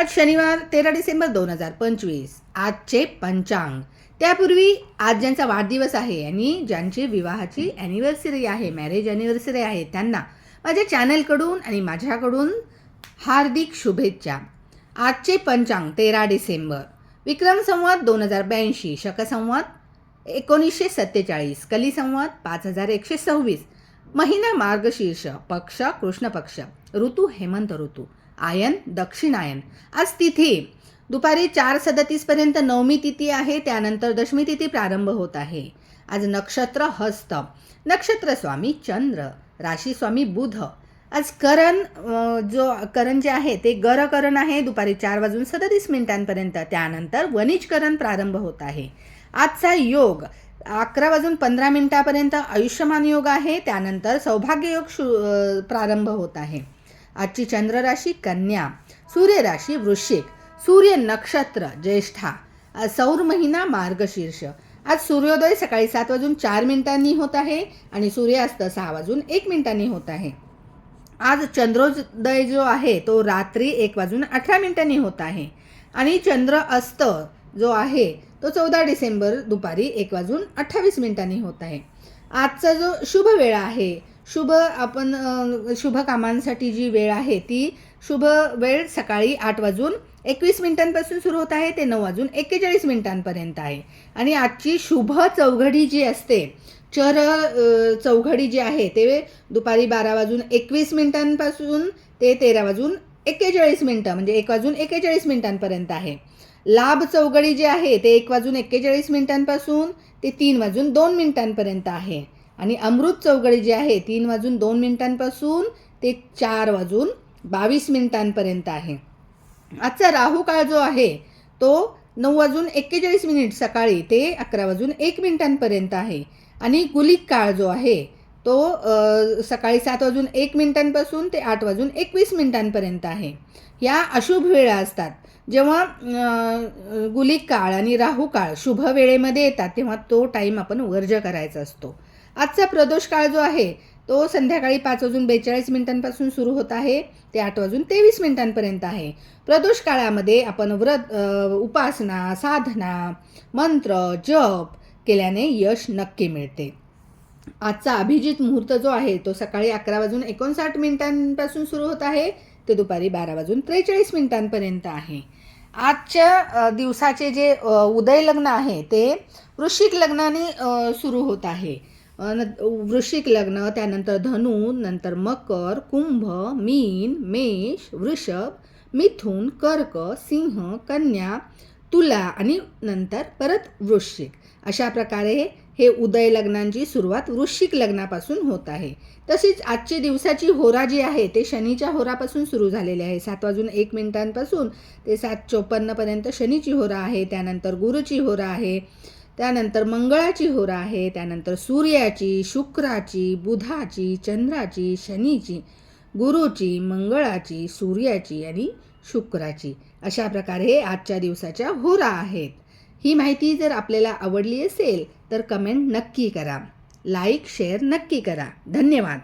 आज शनिवार तेरा डिसेंबर दोन हजार पंचवीस. आजचे पंचांग. त्यापूर्वी आज ज्यांचा वाढदिवस आहे आणि ज्यांची विवाहाची ॲनिव्हर्सरी आहे मॅरेज ॲनिव्हर्सरी आहे त्यांना माझ्या चॅनलकडून आणि माझ्याकडून हार्दिक शुभेच्छा. आजचे पंचांग तेरा डिसेंबर. विक्रम संवाद दोन हजार ब्याऐंशी. शकसंवाद एकोणीसशे सत्तेचाळीस. कली संवाद पाच हजार एकशे सव्वीस. महिना मार्गशीर्ष पक्ष कृष्ण पक्ष ऋतू हेमंत ऋतू. आयन दक्षिणायन आज तिथी दुपारी चार सदतीसपर्यंत नवमी तिथी आहे त्यानंतर दशमी तिथी प्रारंभ होत आहे. आज नक्षत्र हस्त. नक्षत्र स्वामी चंद्र राशी स्वामी बुध. आज करण जो करण जे आहे ते गरकरण आहे दुपारी चार वाजून सदतीस मिनिटांपर्यंत. त्यानंतर वनिजकरण प्रारंभ होत आहे. आजचा योग अकरा वाजून पंधरा मिनिटापर्यंत आयुष्यमान योग आहे त्यानंतर सौभाग्य योग शु प्रारंभ होत आहे. आजची चंद्रराशी कन्या सूर्यराशी वृश्चिक सूर्य नक्षत्र ज्येष्ठा. सौर महिना मार्गशीर्ष. आज सूर्योदय सकाळी सात वाजून चार मिनिटांनी होत आहे आणि सूर्यास्त सहा वाजून एक मिनिटांनी होत आहे. आज चंद्रोदय जो आहे तो रात्री एक वाजून अठरा मिनिटांनी होत आहे. आणि चंद्र अस्त जो आहे तो चौदा डिसेंबर दुपारी एक वाजून अठ्ठावीस मिनिटांनी होत आहे. आजचा जो शुभ वेळ आहे शुभ आपण शुभ कामांसाठी जी वेळ आहे ती शुभ वेळ सकाळी आठ वाजून एकवीस मिनिटांपासून सुरू होत आहे ते नऊ वाजून एक्केचाळीस मिनिटांपर्यंत आहे. आणि आजची शुभ चौघडी जी असते चर चौघडी जी आहे ते दुपारी बारा वाजून एकवीस मिनिटांपासून ते तेरा वाजून एक्केचाळीस मिनटं म्हणजे एक वाजून एक्केचाळीस मिनिटांपर्यंत आहे. लाभ चौघडी जे आहे ते एक वाजून एक्केचाळीस मिनिटांपासून ते तीन वाजून दोन मिनिटांपर्यंत आहे. आणि अमृत चौघडी जी आहे तीन वाजून दोन मिनिटांपासून ते चार वाजून बावीस मिनिटांपर्यंत आहे. आजचा राहू काळ जो आहे तो नऊ वाजून एक्केचाळीस मिनिट सकाळी ते अकरा वाजून एक मिनिटांपर्यंत आहे. आणि गुलिक काळ जो आहे तो सकाळी सात वाजून एक मिनिटांपासून ते आठ वाजून एकवीस मिनिटांपर्यंत आहे. या अशुभ वेळा असतात. जेव्हा गुलिक काळ आणि राहू काळ शुभ वेळेमध्ये येतात तेव्हा तो टाईम आपण वर्ज करायचा असतो. आजचा प्रदोष काळ जो आहे तो संध्याकाळी पाच वाजून बेचाळीस मिनिटांपासून सुरू होत आहे. ते आठ वाजून तेवीस मिनिटांपर्यंत आहे. प्रदोष काळामध्ये आपण व्रत उपासना साधना मंत्र जप केल्याने यश नक्की मिळते. आजचा अभिजित मुहूर्त जो आहे तो सकाळी अकरा वाजून एकोणसाठ मिनिटांपासून सुरू होत आहे. ते दुपारी बारा वाजून त्रेचाळीस मिनिटांपर्यंत आहे. आजच्या दिवसाचे जे उदय लग्न आहे ते वृश्चिक लग्नाने सुरू होत आहे. न- वृश्चिक लग्न त्यानंतर धनु नंतर मकर कुंभ मीन मेष वृषभ मिथुन कर्क सिंह कन्या तुला आणि नंतर परत वृश्चिक. अशा प्रकारे हे उदय लग्नांची सुरुवात वृश्चिक लग्नापासून होत आहे. तसेच आजची दिवसाची होरा जी आहे ते शनीच्या होरापासून सुरू झालेली आहे. सात वाजून एक मिनिटांपासून ते सात चोपन्नपर्यंत शनीची होरा आहे त्यानंतर गुरुची होरा आहे त्यानंतर मंगळाची होरा आहे त्यानंतर सूर्याची शुक्राची बुधाची चंद्राची शनीची गुरुची मंगळाची सूर्याची आणि शुक्राची. अशा प्रकारे आजच्या दिवसाच्या होरा आहेत. ही माहिती जर आपल्याला आवडली असेल तर कमेंट नक्की करा. लाईक शेअर नक्की करा. धन्यवाद.